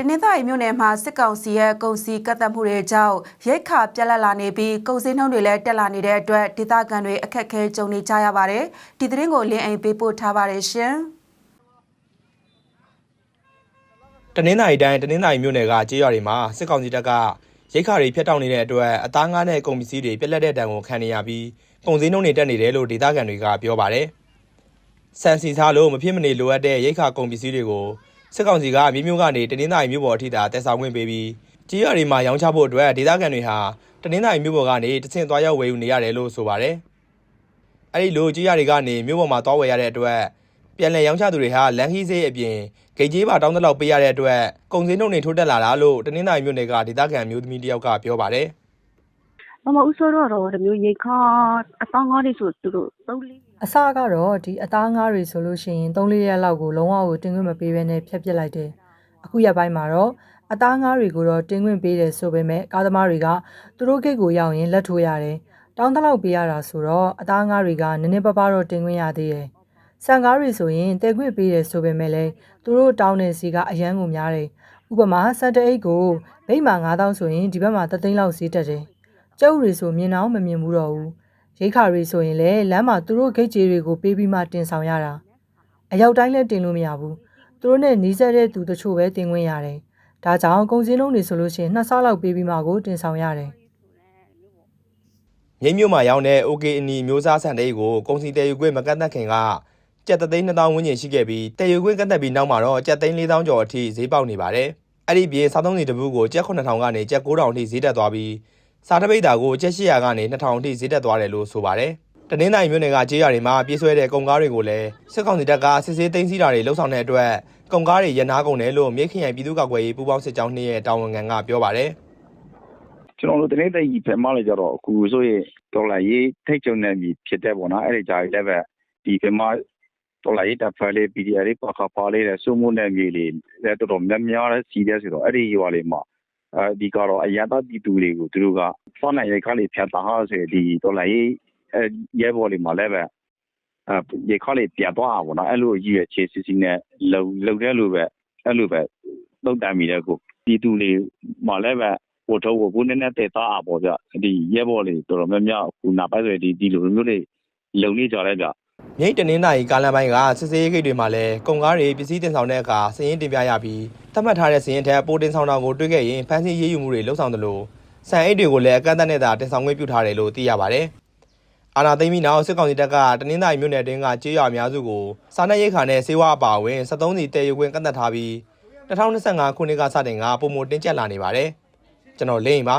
တနင်္သာရီမြို့နယ်မှာစစ်ကောင်စီရဲ့ကုန်စည်ကတ်သက်မှုတွေကြောင့်ရိတ်ခါပြက်လက်လာနေပြီးကုန်စည်နှုန်းတွေလည်းတက်လာနေတဲ့အတွက်ဒေသခံတွေအခက်အခဲကြုံနေကြရပါတယ်။ဒီသတင်းကိုလင်းအိမ်ပေးပို့ထားပါတယ်ရှင်။တနင်္သာရီတိုင်းတနင်္သာရီမြို့နယ်ကကြေးရွာတွေမှာစစ်ကောင်စီတပ်ကရိတ်ခါတွေဖျက်တောက်နေတဲ့အတွက်အသားငါးနဲ့ကုန်ပစ္စည်းတွေပြက်လက်တဲ့တံကိုခံနေရပြီးကုန်စည်နှုန်းတွေတက်နေတယ်လို့ဒေသခံတွေကပြောပါတယ်။စံစီစားလို့မဖြစ်မနေလိုအပ်တဲ့ရိတ်ခါကုန်ပစ္စည်းတွေကို စစ်ကောင်စီကမြို့မြို့ကနေတနင်္သာရီမြို့ပေါ်အထိသာတက်ဆောင်ခွင့်ပေးပြီးကြေးရွာတွေမှာရောင်းချဖို့အတွက်ဒေသခံတွေဟာတနင်္သာရီမြို့ပေါ်ကနေတဆင့်သွားရောက်ဝယ်ယူနေရတယ်လို့ဆိုပါတယ်။အဲဒီလိုကြေးရွာတွေကနေမြို့ပေါ်မှာသွားဝယ်ရတဲ့အတွက်ပြန်လည်ရောင်းချသူတွေဟာလမ်းခီးစေးအပြင်ဂိတ်ကြီးပါတောင်းတလောက်ပေးရတဲ့အတွက်ကုန်စည်နှုန်းတွေထိုးတက်လာတာလို့တနင်္သာရီမြို့နယ်ကဒေသခံမျိုးသမီးတယောက်ကပြောပါတယ်။ မမဦးဆိုတော့တော့ဒီမျိုးရေခါအတောင်းကားတွေဆိုသူတို့သုံးလေးအစကတော့ဒီအသားငါးတွေဆိုလို့ရှိရင်3-4ရက်လောက်ကိုလုံးဝကိုတင်ခွင့်မပေးဘဲနဲ့ဖျက်ပစ်လိုက်တယ်။အခုရက်ပိုင်းမှာတော့အသားငါးတွေကိုတော့တင်ခွင့်ပေးတယ်ဆိုပေမဲ့ကားသမားတွေကသူတို့ဂိတ်ကိုရောက်ရင်လက်ထိုးရတယ်။တောင်းတလောက်ပေးရတာဆိုတော့အသားငါးတွေကနည်းနည်းပါးပါးတော့တင်ခွင့်ရသေးတယ်။ဆန်ကားတွေဆိုရင်တင်ခွင့်ပေးတယ်ဆိုပေမဲ့လည်းသူတို့တောင်းတဲ့စီကအရန်ကိုများတယ်။ဥပမာစက်တအိတ်ကိုဗိတ်မှာ9000ဆိုရင်ဒီဘက်မှာ3သိန်းလောက်ဈေးတက်တယ်။ ကျုပ်တွေဆိုမြင်အောင်မမြင်ဘူးတော့ဘူး။ရိတ်ခါတွေဆိုရင်လည်းလမ်းမှာသူတို့ဂိတ်ကြီးတွေကိုပေးပြီးမှတင်ဆောင်ရတာအရောက်တိုင်းလည်းတင်လို့မရဘူးသူတို့နဲ့နီးစပ်တဲ့သူတချို့ပဲတင်ခွင့်ရတယ်ဒါကြောင့်ကုန်စည်နှုန်းတွေဆိုလို့ရှိရင်နှစ်ဆလောက်ပေးပြီးမှကိုတင်ဆောင်ရတယ်မြိတ်မြို့မှာရောင်းတဲ့ OK အနီမျိုးစားဆန်တဲ့ကိုကုန်စီတည်ယူခွင့်မကန့်သက်ခင်ကကျပ်သိန်း2000ဝန်းကျင်ရှိခဲ့ပြီးတည်ယူခွင့်ကန့်သက်ပြီးနောက်မှာတော့ကျပ်သိန်း4000ကျော်အထိဈေးပေါက်နေပါတယ်။အဲ့ဒီပြင်စားသုံးစီတပူးကိုကျပ်9000ကနေကျပ်9000အထိဈေးတက်သွားပြီး စားတပိတ်တာကိုကျပ်800ကနေ2000အထိဈေးတက်သွားတယ်လို့ဆိုပါတယ်။တနင်္သာရီမြို့နယ်ကကြေးရွာတွေမှာပြေးဆွဲတဲ့ကုန်ကားတွေကိုလည်းစစ်ကောင်စီတပ်ကစစ်ဆေးသိမ်းဆည်းတာတွေလှုပ်ဆောင်တဲ့အတွက်ကုန်ကားတွေရန်နာကုန်တယ်လို့မြိတ်ခရိုင်ပြည်သူ့ကာကွယ်ရေးပူးပေါင်းစစ်ကြောင်းနှင့်ရဲ့တာဝန်ခံကပြောပါတယ်။ကျွန်တော်တို့တနေ့တည်းကြီးဖက်မှလည်းကြတော့အခုဆိုရင်ဒေါ်လာရေးထိတ်ကြုံနေပြီဖြစ်တဲ့ပေါ့နော်အဲ့ဒီကြားကြီးလည်းပဲဒီဖက်မှဒေါ်လာရေးတပ်ဖွဲ့လေး PDF လေးပါခါပါလေးတဲ့စုမှုနဲ့မြေလေးလည်းတော်တော်များများလည်းစီးတဲ့ဆိုတော့အဲ့ဒီရွာလေးမှာ အဲဒီကတော့အရသာပြည်သူတွေကိုသူတို့ကစောနိုင်ရိုက်ခါလေးဖြတ်တာဟာဆိုဒီဒေါ်လာရေးအဲရဲဘော်လေးမှာလည်းပဲအဲရေခါလေးပြတ်သွားတာပေါ့နော်အဲ့လိုကြီးရဲ့ခြေစစ်စစ်နဲ့လုံလုံတဲ့လိုပဲအဲ့လိုပဲတုတ်တမ်းမိတဲ့ကိုပြည်သူတွေမှာလည်းပဲဟိုတော့ဟိုနည်းနည်းတည်သားပေါ့ဗျဒီရဲဘော်တွေတော်တော်များများခုနာပိုက်ဆိုဒီဒီလိုမျိုးတွေလုံနေကြတယ်ဗျ မြိတ်တနင်္သာရီကားလမ်းပိုင်းကစစ်စေးရေးဂိတ်တွေမှာလည်းကုန်ကားတွေပစ္စည်းတင်ဆောင်တဲ့အခါစည်ရင်းတင်ပြရပြီးသတ်မှတ်ထားတဲ့စည်ရင်းထက်ပိုတင်ဆောင်တာကိုတွေ့ခဲ့ရင်ဖမ်းဆီးရေးယူမှုတွေလှုပ်ဆောင်တယ်လို့စံအိတ်တွေကိုလည်းအကန့်အသတ်နဲ့သာတင်ဆောင်ခွင့်ပြုထားတယ်လို့သိရပါတယ်။အာနာသိမ့်ပြီးနောက်စစ်ကောင်စီတပ်ကတနင်္သာရီမြို့နယ်တွင်းကကြေးရွာအများစုကိုစားနပ်ရိက္ခာနဲ့ဆေးဝါးအပါအဝင်73စီတည်ယူခွင့်ကန့်သတ်ထားပြီး2025ခုနှစ်ကစတင်ကပုံမတင်ကျက်လာနေပါတယ်။ကျွန်တော်လိမ့်ပါ